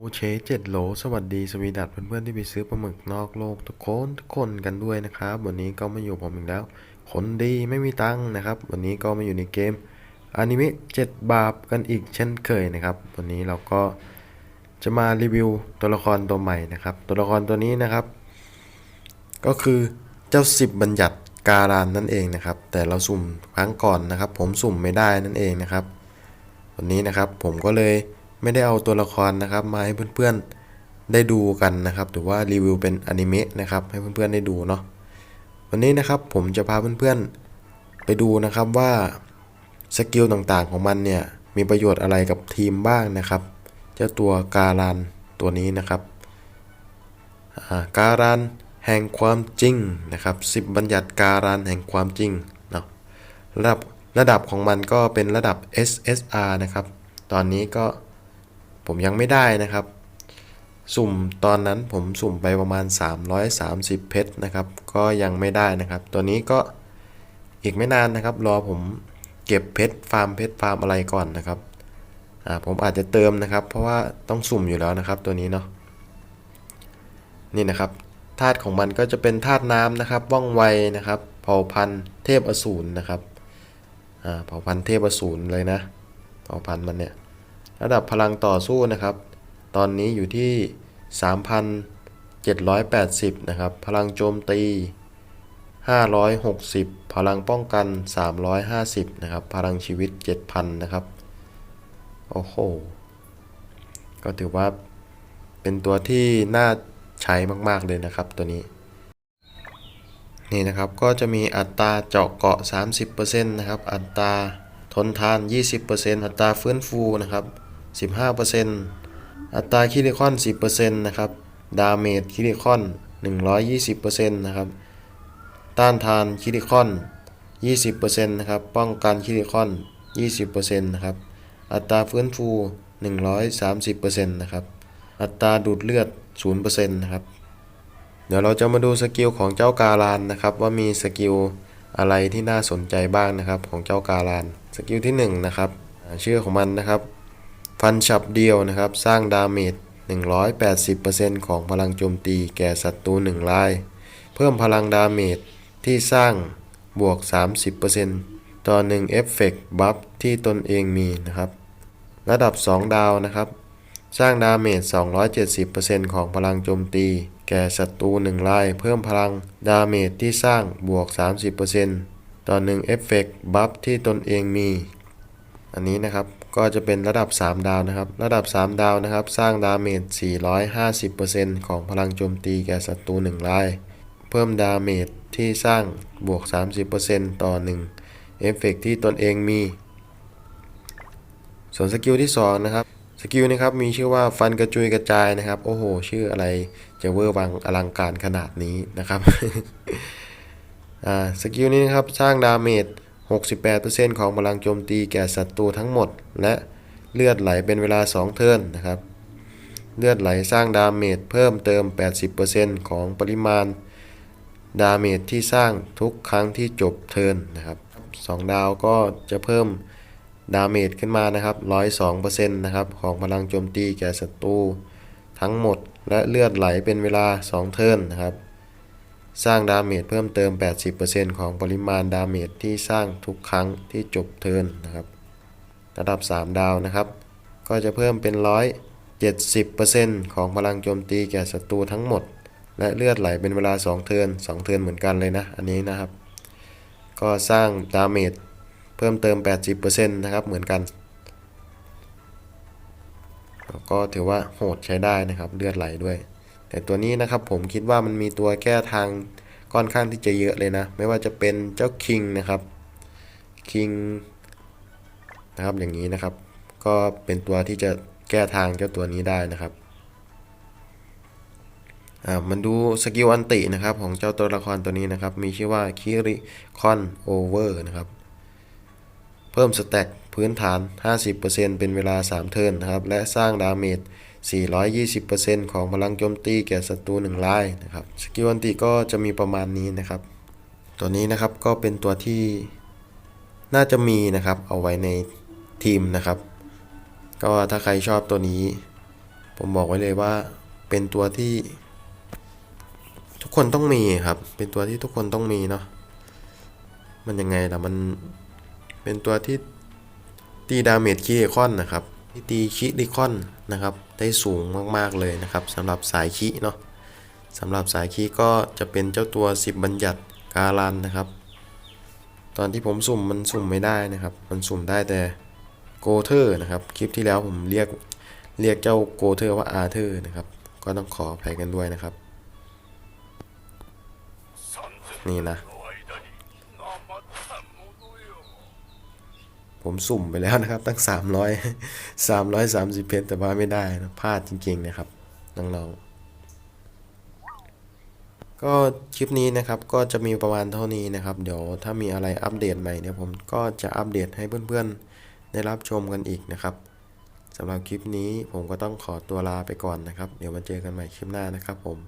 โอเชเจ็ดโหลสวัสดีสวีดัตเพื่อนๆที่ไปซื้อปลาหมึกนอกโลกทุกคนทุกคนกันด้วยนะครับ วันนี้ก็มาอยู่ผมอีกแล้ว คนดีไม่มีตังค์นะครับ วันนี้ก็มาอยู่ในเกมอนิเมะเจ็ดบาปกันอีกเช่นเคยนะครับ วันนี้เราก็จะมารีวิวตัวละครตัวใหม่นะครับ ตัวละครตัวนี้นะครับ ก็คือเจ้าสิบบัญญัติการานนั่นเองนะครับ แต่เราสุ่มครั้งก่อนนะครับ ผมสุ่มไม่ได้นั่นเองนะครับ วันนี้นะครับผมก็เลย ไม่ได้เอาตัวละครนะครับมาให้เพื่อนๆได้ดูกันนะครับหรือว่ารีวิวเป็นอนิเมะนะครับให้เพื่อนๆได้ดูเนาะวันนี้นะครับผมจะพาเพื่อนๆไปดูนะครับว่าสกิลต่างๆของมันเนี่ยมีประโยชน์อะไรกับทีมบ้างนะครับ เจ้าตัวการันตัวนี้นะครับการันแห่งความจริงนะครับสิบบัญญัติการันแห่งความจริงเนาะระดับระดับของมันก็เป็นระดับ SSR นะครับ ตอนนี้ก็ ผมยังไม่ได้นะครับ สุ่มตอนนั้นผมสุ่มไปประมาณ 330 เพชรนะครับ ก็ยังไม่ได้นะครับ ตัวนี้ก็อีกไม่นานนะครับ รอผมเก็บเพชรฟาร์มเพชรฟาร์มอะไรก่อนนะครับอ่าผมอาจจะเติมนะครับ เพราะว่าต้องสุ่มอยู่แล้วนะครับ ตัวนี้เนาะนี่นะครับธาตุของมันก็จะเป็นธาตุน้ำนะครับ ว่องไวนะครับ เผ่าพันธุ์เทพอสูรนะครับ อ่า เผ่าพันธุ์เทพอสูรเลยนะ เผ่าพันธุ์มันเนี่ย ระดับพลังต่อสู้นะครับ ตอนนี้อยู่ที่ 3,780 นะครับ พลังโจมตี 560 พลังป้องกัน 350 นะครับ พลังชีวิต 7,000 นะครับ โอ้โห ก็ถือว่าเป็นตัวที่น่าใช้มากๆเลยนะครับตัวนี้ นี่นะครับก็จะมีอัตราเจาะเกาะ 30%นะครับ อัตราทนทาน 20%อัตราฟื้นฟูนะครับ 15%อัตราคิริคอน 10%นะครับดาเมจคิริคอน 120%นะครับต้านทานคิริคอน 20%นะครับป้องกันคิริคอน 20%นะครับอัตราฟื้นฟู 130%นะครับอัตราดูดเลือด 0%นะครับเดี๋ยวเราจะมาดูสกิลของเจ้าการานนะครับว่ามีสกิลอะไรที่น่าสนใจบ้างนะครับของเจ้าการาน สกิลที่1นะครับชื่อของมันนะครับ ฟันฉับเดียวนะครับ สร้างดาเมจ 180%ของพลังโจมตีแก่ศัตรู1ราย เพิ่มพลังดาเมจที่สร้างบวก 30%ต่อ1เอฟเฟกต์บัฟที่ตนเองมีนะครับ ระดับ 2 ดาวนะครับ สร้างดาเมจ 270%ของพลังโจมตี แก่ศัตรู1ราย เพิ่มพลังดาเมจที่สร้างบวก 30%ต่อ1เอฟเฟกต์บัฟที่ตนเองมี อันนี้นะครับ ก็จะเป็นระดับ 3 ดาวนะครับ ระดับ 3 ดาวนะครับ สร้างดาเมจ 450%ของพลังโจมตีแก่ศัตรู1ราย เพิ่มดาเมจที่สร้างบวก 30%ต่อ 1 เอฟเฟกต์ที่ตนเองมี ส่วนสกิลที่ 2 นะครับ สกิลนะครับมีชื่อว่าฟันกระจุยกระจายนะครับ โอ้โห ชื่ออะไรจะเวอร์วังอลังการขนาดนี้นะครับ อ่า สกิลนี้นะครับ สร้างดาเมจ 68%ของพลังโจมตีแก่ศัตรูทั้งหมด และเลือดไหลเป็นเวลา 2 เทิร์นนะครับ เลือดไหลสร้างดาเมจเพิ่มเติม 80%ของปริมาณดาเมจที่สร้างทุกครั้งที่จบเทิร์นนะครับสองดาวก็จะเพิ่มดาเมจขึ้นมานะครับ 102%นะครับของพลังโจมตีแก่ศัตรูทั้งหมด และเลือดไหลเป็นเวลา 2 เทิร์นนะครับ สร้างดาเมจเพิ่มเติม 80%ของปริมาณดาเมจที่สร้างทุกครั้งที่จบเทิร์นนะครับ ระดับ 3 ดาวนะครับ ก็จะเพิ่มเป็น 170%ของพลังโจมตีแก่ศัตรูทั้งหมด และเลือดไหลเป็นเวลา 2 เทิร์น2 เทิร์นเหมือนกันเลยนะ อันนี้นะครับ ก็สร้างดาเมจเพิ่มเติม 80%นะครับ เหมือนกัน ก็ถือว่าโหดใช้ได้นะครับ เลือดไหลด้วย แต่ตัวนี้นะครับผมคิดว่ามันมีตัวแก้ทางค่อนข้างที่จะเยอะเลยนะ ไม่ว่าจะเป็นเจ้าคิงนะครับคิงนะครับอย่างนี้นะครับ ก็เป็นตัวที่จะแก้ทางเจ้าตัวนี้ได้นะครับอ่ามันดูสกิลอันตินะครับของเจ้าตัวละครตัวนี้นะครับ มีชื่อว่าคิริคอนโอเวอร์นะครับ เพิ่มสแต็กพื้นฐาน 50%เป็นเวลา 3 เทิร์นนะครับ และสร้างดาเมจ 420%ของพลังโจมตีแก่ศัตรู1รายนะครับสกิลอันติก็จะมีประมาณนี้นะครับ ตัวนี้นะครับก็เป็นตัวที่น่าจะมีนะครับเอาไว้ในทีมนะครับ ก็ถ้าใครชอบตัวนี้ ผมบอกไว้เลยว่าเป็นตัวที่ ทุกคนต้องมีครับ เป็นตัวที่ทุกคนต้องมีเนาะมันยังไงล่ะมันเป็นตัวที่ตีดาเมจคีเอคอนนะครับที่ตีคิริคอนนะครับ ได้สูงมากๆเลยนะครับสำหรับสายคิเนาะสำหรับสายคิก็จะเป็นเจ้าตัว 10 บัญญัติการันนะครับ ตอนที่ผมสุ่มมันสุ่มไม่ได้นะครับ มันสุ่มได้แต่โกเทอร์นะครับ คลิปที่แล้วผมเรียกเรียกเจ้าโกเทอร์ว่าอาเธอร์นะครับ ก็ต้องขออภัยกันด้วยนะครับ นี่นะ ผมสุ่มไปแล้วนะครับ ตั้ง 300 330 เพชรแต่ว่าไม่ได้นะพลาดจริงๆนะครับน้องๆก็คลิปนี้นะครับก็จะมีประมาณเท่านี้นะครับ เดี๋ยวถ้ามีอะไรอัปเดตใหม่เนี่ยผมก็จะอัปเดตให้เพื่อนๆ ได้รับชมกันอีกนะครับสำหรับคลิปนี้ผมก็ต้องขอตัวลาไปก่อนนะครับ เดี๋ยวมาเจอกันใหม่คลิปหน้านะครับผม